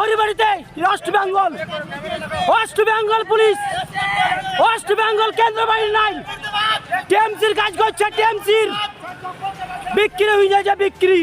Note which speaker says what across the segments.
Speaker 1: হরিবাড়িতে। West Bengal West Bengal police West Bengal কেন্দ্র বাহিনী নাই টিএমসির কাজ করছে টিএমসির বিক্রি হয়ে যায় যে বিক্রি।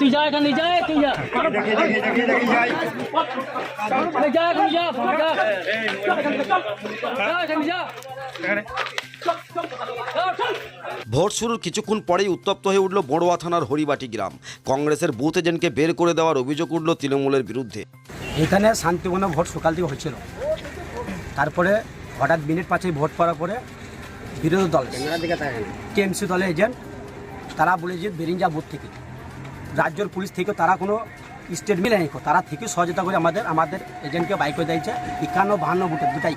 Speaker 1: তুই যা এখানে যা তুই যা। যা এখানে যা যা। এখানে যা।
Speaker 2: ভোট শুরুর কিছুক্ষণ পরেই উত্তপ্ত হয়ে উঠল বড়োয়া থানার হরিবাটি গ্রাম। কংগ্রেসের বুথ এজেন্টকে বের করে দেওয়ার অভিযোগ উঠল তৃণমূলের বিরুদ্ধে।
Speaker 3: এখানে শান্তিপূর্ণ ভোট সকাল থেকে হচ্ছিল। তারপরে হঠাৎ মিনিট পাঁচে ভোট পড়ার পরে বিরোধী দল টিএমসি দলের এজেন্ট তারা বলে যে বেরিঞ্জা বুথ থেকে। রাজ্যের পুলিশ থেকে তারা কোনো স্টেটমেন্ট নেই তারা থেকে সহযোগিতা করে আমাদের আমাদের এজেন্টকে বাইক করে দিয়েছে। একান্ন বাহান্ন বুথের দুটাই।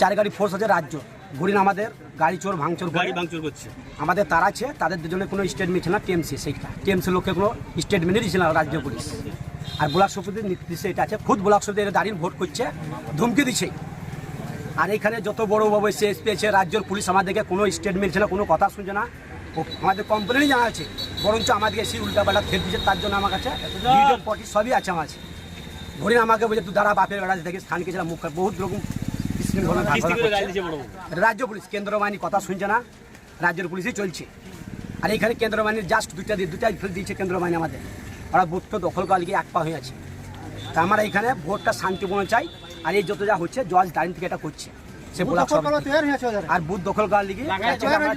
Speaker 3: চার গাড়ি ফোর্স আছে রাজ্য। ঘুরিন আমাদের গাড়ি চোর ভাঙচুর গাড়ি ভাঙচুর করছে। আমাদের তারা আছে তাদের দুজনে কোনো স্টেটমেন্ট ছিল না টিএমসি সেইটা। টিএমসি লোককে কোনো স্টেটমেন্টই দিচ্ছে না রাজ্য পুলিশ। আর ব্লক সভাপতির নির্দেশে এটা আছে। খুদ ব্লক সভাপতি এটা দাঁড়িয়ে ভোট করছে ধমকি দিচ্ছে। আর এখানে যত বড় বাবু এসে এসপি আছে রাজ্যের পুলিশ আমাদেরকে কোনো স্টেটমেন্ট ছিল কোনো কথা শুনছে না। ও আমাদের কমপ্লেনই জানা আছে। বরঞ্চ আমাদেরকে সেই উল্টাপাল্টা ফের দিচ্ছে তার জন্য আমার কাছে পটি সবই আছে আমার কাছে। ঘুরে আমাকে বলছে তুই দাঁড়া বাপের বেড়া থেকে স্থান গেছিলাম মুখ বহুত রকম। রাজ্য পুলিশ কেন্দ্র বাহিনী কথা শুনছে না রাজ্যের পুলিশই চলছে। আর এখানে কেন্দ্র বাহিনীর জাস্ট দুইটা দিয়ে দুটাই ফেল দিয়েছে কেন্দ্র বাহিনী আমাদের। ওরা বুথটা দখল করার লিগে এক পা হয়ে আছে। তা আমরা এখানে ভোটটা শান্তিপূর্ণ চাই। আর এই যত যা হচ্ছে জজ দাঁড়িয়ে থেকে এটা করছে। সে ব্লক আর বুথ দখল করার লিগে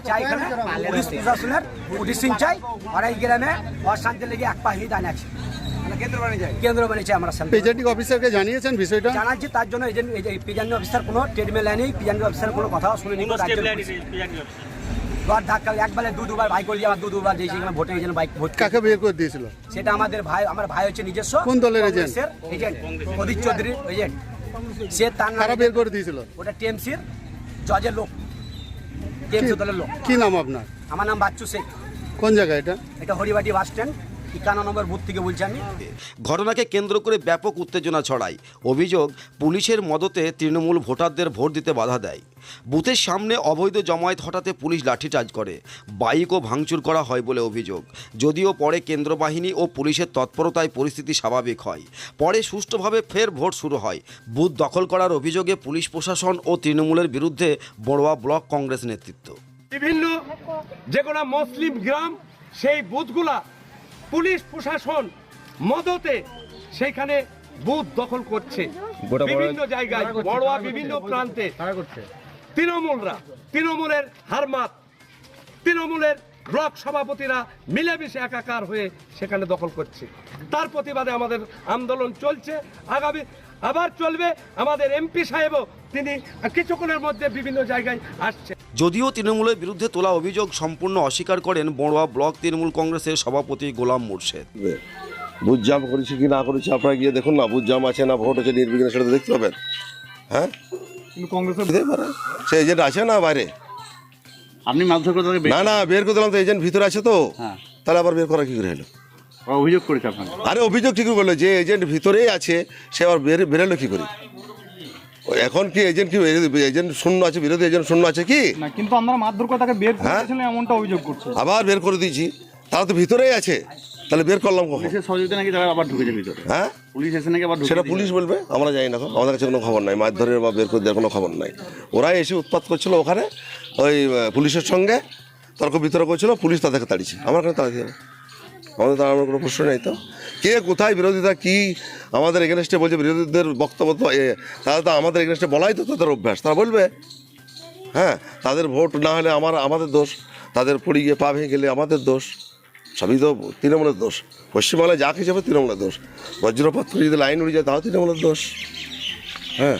Speaker 3: চাই এখানে পুলিশ প্রশাসনের পুলিশিং চাই আর এই গ্রামে অশান্তির লিগে এক পা হয়ে দাঁড়িয়ে আছে। কেন্দ্র চাই আমরা
Speaker 4: প্রেজেন্টিং অফিসারকে জানিয়েছেন বিষয়টা?
Speaker 3: জানাচ্ছি তার জন্য এজেন্ট অফিসার কোনো ট্রেডমেল অফিসার কোনো কথাও শুনেনি রাজ্যের পুলিশ। দর ধাক্কা একবারে দু দুবার বাইক করে আমার দু দুবার দিয়েছি এখানে ভোটে এজেন্ট বাইক ভোট
Speaker 4: কাকে বের করে দিয়েছিল?
Speaker 3: সেটা আমাদের ভাই আমার ভাই হচ্ছে নিজস্ব
Speaker 4: কোন দলের
Speaker 3: এজেন্ট অধীর চৌধুরী এজেন্ট সে তার নামে
Speaker 4: বের করে দিয়েছিল।
Speaker 3: ওটা টিএমসির জজের লোক। টিএমসি দলের লোক।
Speaker 4: কি নাম আপনার?
Speaker 3: আমার নাম বাচ্চু শেখ।
Speaker 4: কোন জায়গা এটা?
Speaker 3: এটা হরিবাটি বাস স্ট্যান্ড একান্ন নম্বর বুথ থেকে বলছি আমি।
Speaker 2: ঘটনাকে কেন্দ্র করে ব্যাপক উত্তেজনা ছড়ায়। অভিযোগ পুলিশের মদতে তৃণমূল ভোটারদের ভোট দিতে বাধা দেয়। বুথের সামনে অবৈধ জমায়েত হঠাতে পুলিশ লাঠিচার্জ করে। বাইকও ভাঙচুর করা হয় বলে অভিযোগ। যদিও পরে কেন্দ্র বাহিনী ও পুলিশের তৎপরতায় পরিস্থিতি স্বাভাবিক হয়। পরে সুষ্ঠুভাবে ফের ভোট শুরু হয়। বুথ দখল করার অভিযোগে পুলিশ প্রশাসন ও তৃণমূলের বিরুদ্ধে বড়োয়া ব্লক কংগ্রেস নেতৃত্ব।
Speaker 5: বিভিন্ন যে কোনো মুসলিম গ্রাম সেই বুথগুলা পুলিশ প্রশাসন মদতে সেইখানে বুথ দখল করছে। বিভিন্ন জায়গায় বড়োয়া বিভিন্ন প্রান্তে। তৃণমূলরা তৃণমূলের হারমাত তৃণমূলের ব্লক সভাপতিরা মিলেমিশে একাকার হয়ে সেখানে দখল করছে। তার প্রতিবাদে আমাদের আন্দোলন চলছে। আগামী আবার চলবে। আমাদের এমপি সাহেবও তিনি কিছুক্ষণের মধ্যে বিভিন্ন জায়গায় আসছে।
Speaker 2: যদিও তৃণমূলের বিরুদ্ধে তোলা অভিযোগ সম্পূর্ণ অস্বীকার করেন বড়োয়া ব্লক তৃণমূল কংগ্রেসের সভাপতি গোলাম মোর্শেদ।
Speaker 6: বুথ জাম করেছি কি না করেছি? আপনারা গিয়ে দেখুন না বুথ জাম আছে না ভোট হচ্ছে নির্বিঘ্নে সেটা দেখতে পাবেন। হ্যাঁ? কংগ্রেসের সে এজেন্ট আছে না বাইরে?
Speaker 7: আপনি মারধর করে তাকে
Speaker 6: না না বের করে দিলাম তো এজেন্ট ভিতরে আছে তো।
Speaker 7: হ্যাঁ।
Speaker 6: তাহলে আবার বের করা কি করে হলো?
Speaker 7: ওরা অভিযোগ করেছে আপনাকে।
Speaker 6: আরে অভিযোগ করল যে এজেন্ট ভিতরেই আছে সে আবার বের বেরোলো কি করে? ও এখন কি এজেন্ট কি এজেন্ট শূন্য আছে বিরোধী এজেন্ট শূন্য আছে কি?
Speaker 8: না কিন্তু আমরা মারধর করে তাকে বের
Speaker 6: হ্যাঁ?
Speaker 8: করেছিলেন এমনটা অভিযোগ করছে।
Speaker 6: আবার বের করে দিয়েছি। তারা তো ভিতরেই আছে। তাহলে বের করলাম কখন?
Speaker 7: পুলিশের সহযোগিতা নাকি তারা আবার ঢুকেছে ভিতরে?
Speaker 6: হ্যাঁ?
Speaker 7: পুলিশ এসে নাকি আবার
Speaker 6: সেটা পুলিশ বলবে আমরা জানি না তো, আমাদের কাছে কোনো খবর নাই মারধরের বা বের করে দেওয়ার কোনো খবর নাই। ওরাই এসে উৎপাত করছিল ওখানে ওই পুলিশের সঙ্গে তর্ক বিতর্ক করছিল পুলিশ তাদেরকে তাড়িয়েছে। আমার কাছে তাড়িয়ে আমাদের তাড়ানোর কোনো প্রশ্ন নেই তো। কে কোথায় বিরোধিতা কি আমাদের এগেনস্টে বলছে বিরোধীদের বক্তব্য তো এ, তাহলে তো আমাদের এগেনস্টে বলাই তো তাদের অভ্যাস তারা বলবে হ্যাঁ তাদের ভোট না হলে আমার আমাদের দোষ তাদের পড়ে গিয়ে পা ভেঙে গেলে আমাদের দোষ। সবই তো তৃণমূলের দোষ। পশ্চিমবাংলায় যা কিছু হবে তৃণমূলের দোষ। বজ্রপাত যদি লাইন উড়ে যায়, তাও তৃণমূলের দোষ। হ্যাঁ।